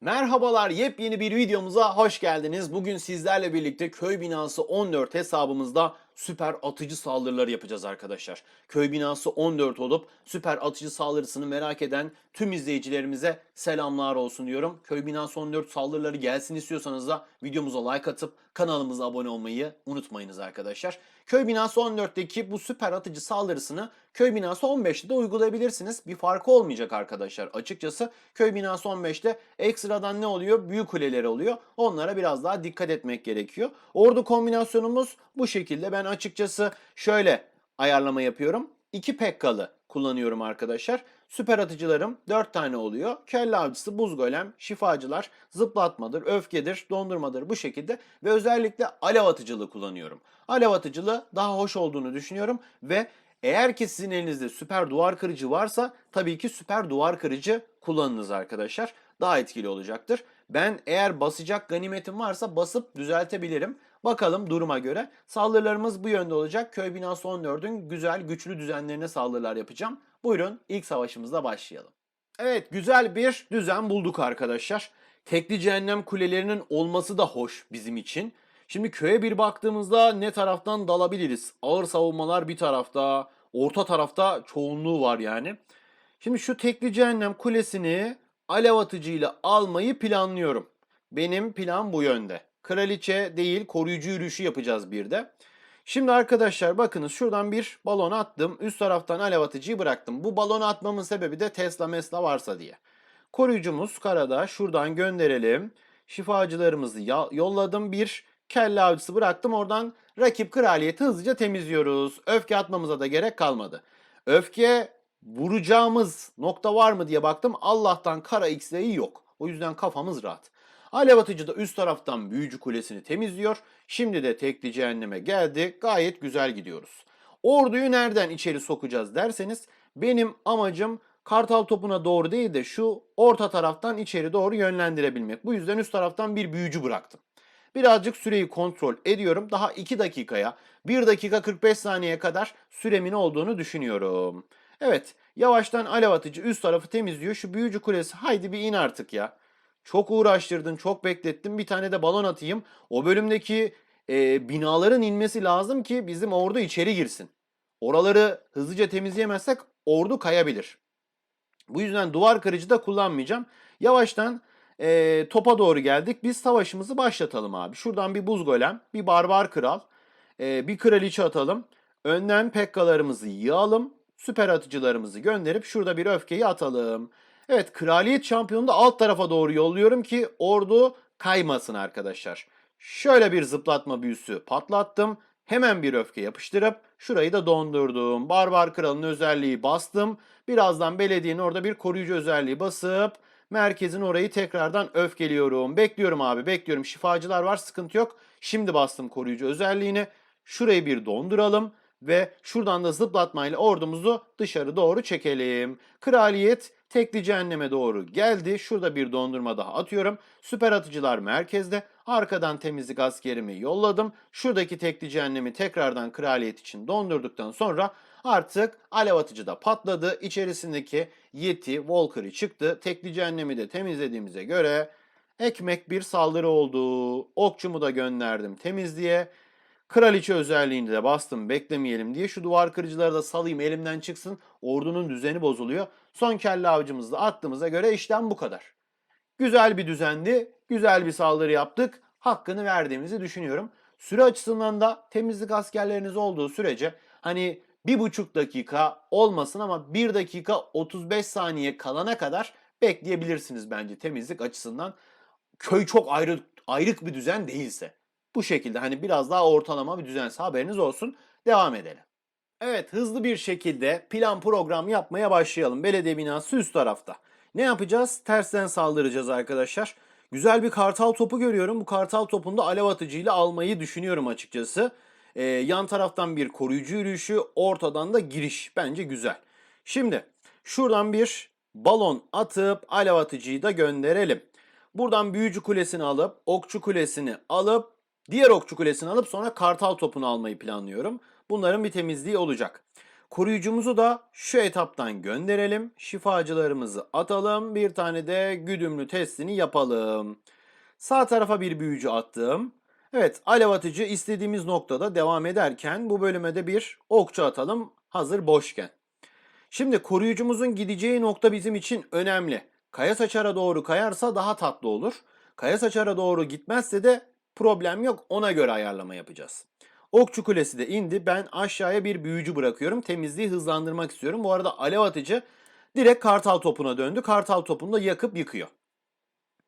Merhabalar, yepyeni bir videomuza hoş geldiniz. Bugün sizlerle birlikte köy binası 14 hesabımızda süper atıcı saldırıları yapacağız arkadaşlar. Köy binası 14 olup süper atıcı saldırısını merak eden tüm izleyicilerimize selamlar olsun diyorum. Köy binası 14 saldırıları gelsin istiyorsanız da videomuza like atıp kanalımıza abone olmayı unutmayınız arkadaşlar. Köy binası 14'teki bu süper atıcı saldırısını köy binası 15'te de uygulayabilirsiniz. Bir farkı olmayacak arkadaşlar. Açıkçası köy binası 15'te ekstradan ne oluyor? Büyük kuleleri oluyor. Onlara biraz daha dikkat etmek gerekiyor. Ordu kombinasyonumuz bu şekilde. Ben açıkçası şöyle ayarlama yapıyorum. 2 pekkalı kullanıyorum arkadaşlar. Süper atıcılarım 4 tane oluyor. Kelle avcısı, buz golem, şifacılar, zıplatmadır, öfkedir, dondurmadır bu şekilde. Ve özellikle alev atıcılığı kullanıyorum. Alev atıcılığı daha hoş olduğunu düşünüyorum ve eğer ki sizin elinizde süper duvar kırıcı varsa tabii ki süper duvar kırıcı kullanınız arkadaşlar. Daha etkili olacaktır. Ben eğer basacak ganimetim varsa basıp düzeltebilirim. Bakalım duruma göre. Saldırılarımız bu yönde olacak. Köy binası 14'ün güzel güçlü düzenlerine saldırılar yapacağım. Buyurun ilk savaşımızla başlayalım. Evet güzel bir düzen bulduk arkadaşlar. Tekli cehennem kulelerinin olması da hoş bizim için. Şimdi köye bir baktığımızda ne taraftan dalabiliriz? Ağır savunmalar bir tarafta, orta tarafta çoğunluğu var yani. Şimdi şu tekli cehennem kulesini alev atıcıyla almayı planlıyorum. Benim plan bu yönde. Kraliçe değil koruyucu yürüyüşü yapacağız bir de. Şimdi arkadaşlar bakınız şuradan bir balon attım. Üst taraftan alev atıcıyı bıraktım. Bu balonu atmamın sebebi de Tesla mesla varsa diye. Koruyucumuz karada şuradan gönderelim. Şifacılarımızı yolladım. Bir kelle avcısı bıraktım. Oradan rakip kraliyeti hızlıca temizliyoruz. Öfke atmamıza da gerek kalmadı. Öfke vuracağımız nokta var mı diye baktım. Allah'tan kara X'leyi yok. O yüzden kafamız rahat. Alev atıcı da üst taraftan büyücü kulesini temizliyor. Şimdi de tekli cehenneme geldi. Gayet güzel gidiyoruz. Orduyu nereden içeri sokacağız derseniz benim amacım kartal topuna doğru değil de şu orta taraftan içeri doğru yönlendirebilmek. Bu yüzden üst taraftan bir büyücü bıraktım. Birazcık süreyi kontrol ediyorum. Daha 2 dakikaya 1 dakika 45 saniyeye kadar süremin olduğunu düşünüyorum. Evet yavaştan alev atıcı üst tarafı temizliyor. Şu büyücü kulesi haydi bir in artık ya. Çok uğraştırdın, çok beklettin. Bir tane de balon atayım. O bölümdeki e, binaların inmesi lazım ki bizim ordu içeri girsin. Oraları hızlıca temizleyemezsek ordu kayabilir. Bu yüzden duvar kırıcı da kullanmayacağım. Yavaştan e, topa doğru geldik. Biz savaşımızı başlatalım abi. Şuradan bir buz golem, bir barbar kral, e, bir kraliçe atalım. Önden pekkalarımızı yığalım. Süper atıcılarımızı gönderip şurada bir öfkeyi atalım. Evet kraliyet şampiyonunu da alt tarafa doğru yolluyorum ki ordu kaymasın arkadaşlar. Şöyle bir zıplatma büyüsü patlattım. Hemen bir öfke yapıştırıp şurayı da dondurdum. Barbar kralın özelliği bastım. Birazdan belediyenin orada bir koruyucu özelliği basıp merkezin orayı tekrardan öfkeliyorum. Bekliyorum abi bekliyorum. Şifacılar var sıkıntı yok. Şimdi bastım koruyucu özelliğini. Şurayı bir donduralım ve şuradan da zıplatmayla ordumuzu dışarı doğru çekelim. Kraliyet tekli cehenneme doğru geldi. Şurada bir dondurma daha atıyorum. Süper atıcılar merkezde. Arkadan temizlik askerimi yolladım. Şuradaki tekli cehennemi tekrardan kraliyet için dondurduktan sonra artık alev atıcı da patladı. İçerisindeki Yeti, Walker'ı çıktı. Tekli cehennemi de temizlediğimize göre ekmek bir saldırı oldu. Okçumu da gönderdim temizliğe. Kraliçe özelliğini de bastım beklemeyelim diye şu duvar kırıcıları da salayım elimden çıksın. Ordunun düzeni bozuluyor. Son kelle avcımızı da attığımıza göre işlem bu kadar. Güzel bir düzendi. Güzel bir saldırı yaptık. Hakkını verdiğimizi düşünüyorum. Süre açısından da temizlik askerleriniz olduğu sürece hani bir buçuk dakika olmasın ama bir dakika 35 saniye kalana kadar bekleyebilirsiniz bence temizlik açısından. Köy çok ayrı ayrık bir düzen değilse. Bu şekilde hani biraz daha ortalama bir düzense haberiniz olsun. Devam edelim. Evet hızlı bir şekilde plan program yapmaya başlayalım. Belediye binası üst tarafta. Ne yapacağız? Tersten saldıracağız arkadaşlar. Güzel bir kartal topu görüyorum. Bu kartal topunu da alev atıcıyla almayı düşünüyorum açıkçası. Ee, yan taraftan bir koruyucu yürüyüşü, ortadan da giriş. Bence güzel. Şimdi şuradan bir balon atıp alev atıcıyı da gönderelim. Buradan büyücü kulesini alıp, okçu kulesini alıp Diğer okçu kulesini alıp sonra kartal topunu almayı planlıyorum. Bunların bir temizliği olacak. Koruyucumuzu da şu etaptan gönderelim. Şifacılarımızı atalım. Bir tane de güdümlü testini yapalım. Sağ tarafa bir büyücü attım. Evet alev atıcı istediğimiz noktada devam ederken bu bölüme de bir okçu atalım hazır boşken. Şimdi koruyucumuzun gideceği nokta bizim için önemli. Kaya saçara doğru kayarsa daha tatlı olur. Kaya saçara doğru gitmezse de problem yok ona göre ayarlama yapacağız. Okçu kulesi de indi. Ben aşağıya bir büyücü bırakıyorum. Temizliği hızlandırmak istiyorum. Bu arada alev atıcı direkt kartal topuna döndü. Kartal topunu da yakıp yıkıyor.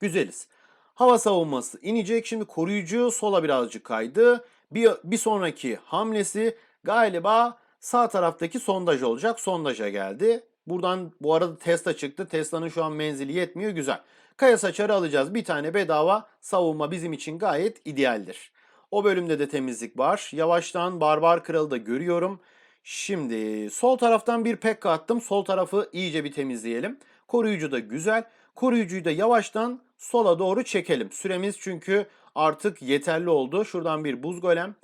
Güzeliz. Hava savunması inecek. Şimdi koruyucu sola birazcık kaydı. Bir, bir sonraki hamlesi galiba sağ taraftaki sondaj olacak. Sondaja geldi. Buradan bu arada Tesla çıktı. Tesla'nın şu an menzili yetmiyor. Güzel. Kaya saçarı alacağız. Bir tane bedava savunma bizim için gayet idealdir. O bölümde de temizlik var. Yavaştan Barbar Kralı da görüyorum. Şimdi sol taraftan bir pekka attım. Sol tarafı iyice bir temizleyelim. Koruyucu da güzel. Koruyucuyu da yavaştan sola doğru çekelim. Süremiz çünkü artık yeterli oldu. Şuradan bir buz golem.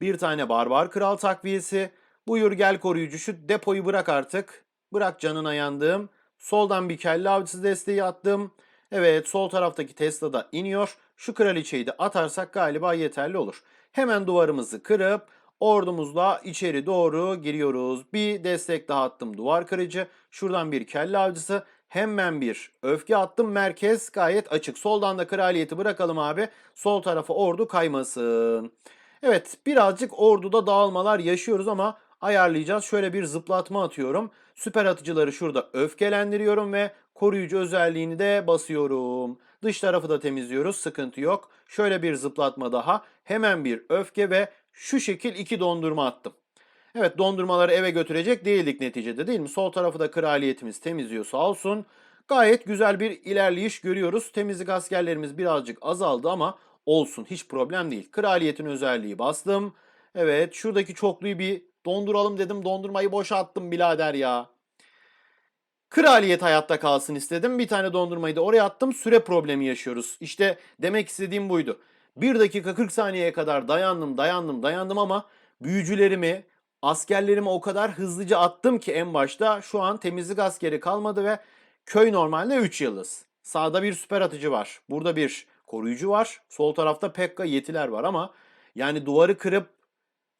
Bir tane barbar kral takviyesi. Buyur gel koruyucu şu depoyu bırak artık. Bırak canına yandığım. Soldan bir kelle avcısı desteği attım. Evet sol taraftaki Tesla da iniyor. Şu kraliçeyi de atarsak galiba yeterli olur. Hemen duvarımızı kırıp ordumuzla içeri doğru giriyoruz. Bir destek daha attım duvar kırıcı. Şuradan bir kelle avcısı. Hemen bir öfke attım. Merkez gayet açık. Soldan da kraliyeti bırakalım abi. Sol tarafa ordu kaymasın. Evet birazcık orduda dağılmalar yaşıyoruz ama ayarlayacağız. Şöyle bir zıplatma atıyorum. Süper atıcıları şurada öfkelendiriyorum ve koruyucu özelliğini de basıyorum. Dış tarafı da temizliyoruz. Sıkıntı yok. Şöyle bir zıplatma daha. Hemen bir öfke ve şu şekil iki dondurma attım. Evet dondurmaları eve götürecek değildik neticede değil mi? Sol tarafı da kraliyetimiz temizliyor sağ olsun. Gayet güzel bir ilerleyiş görüyoruz. Temizlik askerlerimiz birazcık azaldı ama olsun hiç problem değil. Kraliyetin özelliği bastım. Evet şuradaki çokluyu bir donduralım dedim. Dondurmayı boşa attım birader ya. Kraliyet hayatta kalsın istedim. Bir tane dondurmayı da oraya attım. Süre problemi yaşıyoruz. İşte demek istediğim buydu. 1 dakika 40 saniyeye kadar dayandım, dayandım, dayandım ama büyücülerimi, askerlerimi o kadar hızlıca attım ki en başta şu an temizlik askeri kalmadı ve köy normalde 3 yıldız. Sağda bir süper atıcı var. Burada bir koruyucu var. Sol tarafta Pekka yetiler var ama yani duvarı kırıp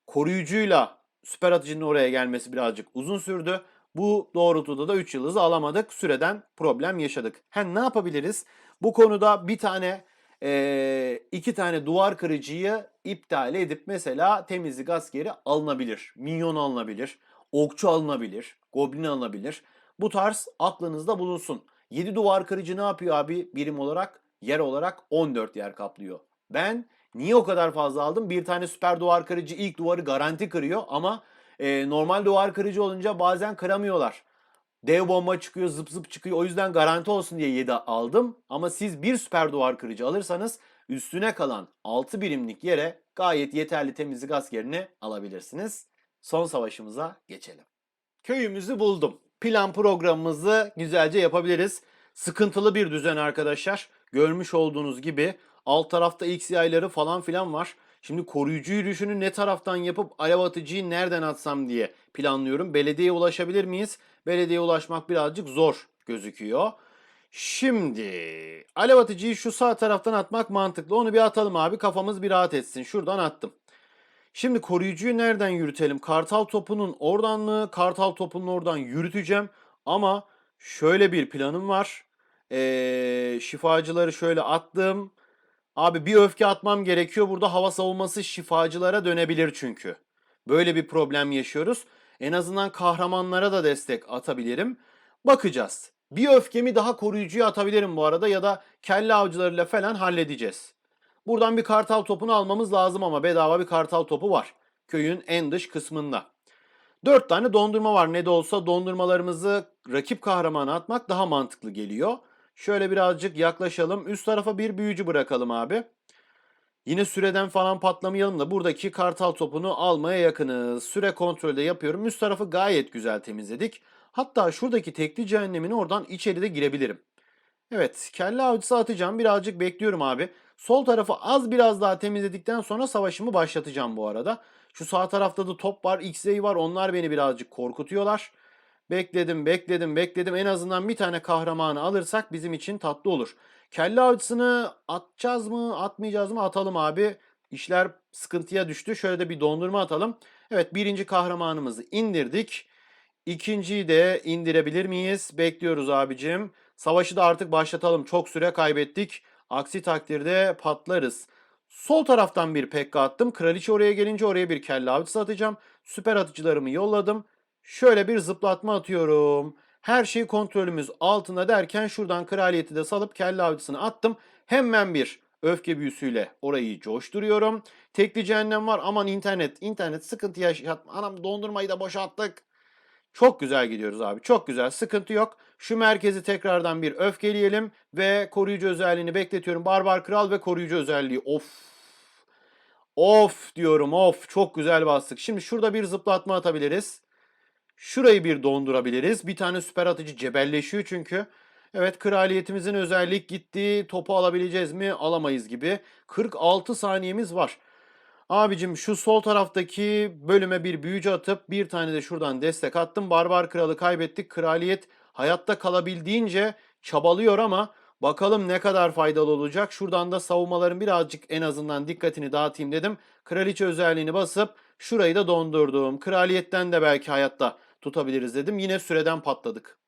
koruyucuyla süper atıcının oraya gelmesi birazcık uzun sürdü. Bu doğrultuda da 3 yıldızı alamadık. Süreden problem yaşadık. Hem ne yapabiliriz? Bu konuda bir tane e, iki tane duvar kırıcıyı iptal edip mesela temizlik askeri alınabilir. Minyon alınabilir. Okçu alınabilir. Goblin alınabilir. Bu tarz aklınızda bulunsun. 7 duvar kırıcı ne yapıyor abi birim olarak? Yer olarak 14 yer kaplıyor. Ben niye o kadar fazla aldım? Bir tane süper duvar kırıcı ilk duvarı garanti kırıyor ama e, normal duvar kırıcı olunca bazen kıramıyorlar. Dev bomba çıkıyor, zıp zıp çıkıyor. O yüzden garanti olsun diye 7 aldım. Ama siz bir süper duvar kırıcı alırsanız üstüne kalan 6 birimlik yere gayet yeterli temizlik askerini alabilirsiniz. Son savaşımıza geçelim. Köyümüzü buldum. Plan programımızı güzelce yapabiliriz. Sıkıntılı bir düzen arkadaşlar. Görmüş olduğunuz gibi alt tarafta X yayları falan filan var. Şimdi koruyucu yürüyüşünü ne taraftan yapıp alev atıcıyı nereden atsam diye planlıyorum. Belediyeye ulaşabilir miyiz? Belediyeye ulaşmak birazcık zor gözüküyor. Şimdi alev atıcıyı şu sağ taraftan atmak mantıklı. Onu bir atalım abi kafamız bir rahat etsin. Şuradan attım. Şimdi koruyucuyu nereden yürütelim? Kartal topunun oradan mı? Kartal topunun oradan yürüteceğim. Ama şöyle bir planım var. Ee, şifacıları şöyle attım. Abi bir öfke atmam gerekiyor. Burada hava savunması şifacılara dönebilir çünkü. Böyle bir problem yaşıyoruz. En azından kahramanlara da destek atabilirim. Bakacağız. Bir öfkemi daha koruyucuya atabilirim bu arada ya da kelle avcılarıyla falan halledeceğiz. Buradan bir kartal topunu almamız lazım ama bedava bir kartal topu var. Köyün en dış kısmında. 4 tane dondurma var. Ne de olsa dondurmalarımızı rakip kahramana atmak daha mantıklı geliyor. Şöyle birazcık yaklaşalım. Üst tarafa bir büyücü bırakalım abi. Yine süreden falan patlamayalım da buradaki kartal topunu almaya yakınız. Süre kontrolde yapıyorum. Üst tarafı gayet güzel temizledik. Hatta şuradaki tekli cehennemini oradan içeri de girebilirim. Evet kelle avcısı atacağım. Birazcık bekliyorum abi. Sol tarafı az biraz daha temizledikten sonra savaşımı başlatacağım bu arada. Şu sağ tarafta da top var, X-Ray var. Onlar beni birazcık korkutuyorlar. Bekledim, bekledim, bekledim. En azından bir tane kahramanı alırsak bizim için tatlı olur. Kelle avcısını atacağız mı, atmayacağız mı? Atalım abi. İşler sıkıntıya düştü. Şöyle de bir dondurma atalım. Evet birinci kahramanımızı indirdik. İkinciyi de indirebilir miyiz? Bekliyoruz abicim. Savaşı da artık başlatalım. Çok süre kaybettik. Aksi takdirde patlarız. Sol taraftan bir pekka attım. Kraliçe oraya gelince oraya bir kelle avcısı atacağım. Süper atıcılarımı yolladım. Şöyle bir zıplatma atıyorum. Her şey kontrolümüz altında derken şuradan kraliyeti de salıp kelle avcısını attım. Hemen bir öfke büyüsüyle orayı coşturuyorum. Tekli cehennem var. Aman internet, internet sıkıntı yaşatma. Anam dondurmayı da boşalttık. Çok güzel gidiyoruz abi. Çok güzel. Sıkıntı yok. Şu merkezi tekrardan bir öfkeleyelim ve koruyucu özelliğini bekletiyorum. Barbar Kral ve koruyucu özelliği. Of. Of diyorum of. Çok güzel bastık. Şimdi şurada bir zıplatma atabiliriz. Şurayı bir dondurabiliriz. Bir tane süper atıcı cebelleşiyor çünkü. Evet kraliyetimizin özellik gitti. Topu alabileceğiz mi? Alamayız gibi. 46 saniyemiz var. Abicim şu sol taraftaki bölüme bir büyücü atıp bir tane de şuradan destek attım. Barbar kralı kaybettik. Kraliyet hayatta kalabildiğince çabalıyor ama bakalım ne kadar faydalı olacak. Şuradan da savunmaların birazcık en azından dikkatini dağıtayım dedim. Kraliçe özelliğini basıp şurayı da dondurdum. Kraliyetten de belki hayatta tutabiliriz dedim. Yine süreden patladık.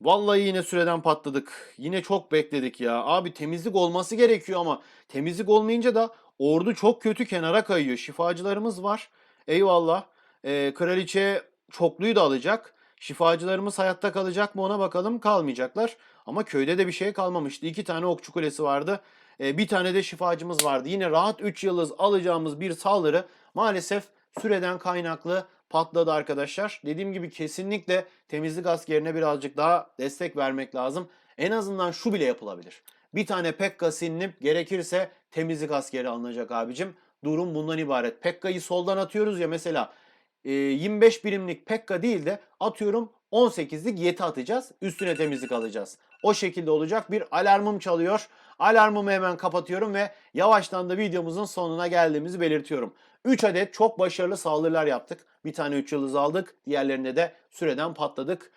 Vallahi yine süreden patladık. Yine çok bekledik ya. Abi temizlik olması gerekiyor ama temizlik olmayınca da ordu çok kötü kenara kayıyor. Şifacılarımız var. Eyvallah. Ee, kraliçe çokluyu da alacak. Şifacılarımız hayatta kalacak mı ona bakalım. Kalmayacaklar. Ama köyde de bir şey kalmamıştı. İki tane okçu kulesi vardı. Ee, bir tane de şifacımız vardı. Yine rahat 3 yıldız alacağımız bir saldırı maalesef süreden kaynaklı patladı arkadaşlar. Dediğim gibi kesinlikle temizlik askerine birazcık daha destek vermek lazım. En azından şu bile yapılabilir. Bir tane Pekka silinip gerekirse temizlik askeri alınacak abicim. Durum bundan ibaret. Pekka'yı soldan atıyoruz ya mesela e, 25 birimlik Pekka değil de atıyorum 18'lik Yeti atacağız. Üstüne temizlik alacağız. O şekilde olacak. Bir alarmım çalıyor. Alarmımı hemen kapatıyorum ve yavaştan da videomuzun sonuna geldiğimizi belirtiyorum. 3 adet çok başarılı saldırılar yaptık. Bir tane 3 yıldız aldık. Diğerlerinde de süreden patladık.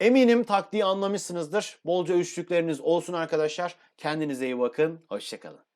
Eminim taktiği anlamışsınızdır. Bolca üçlükleriniz olsun arkadaşlar. Kendinize iyi bakın. Hoşçakalın.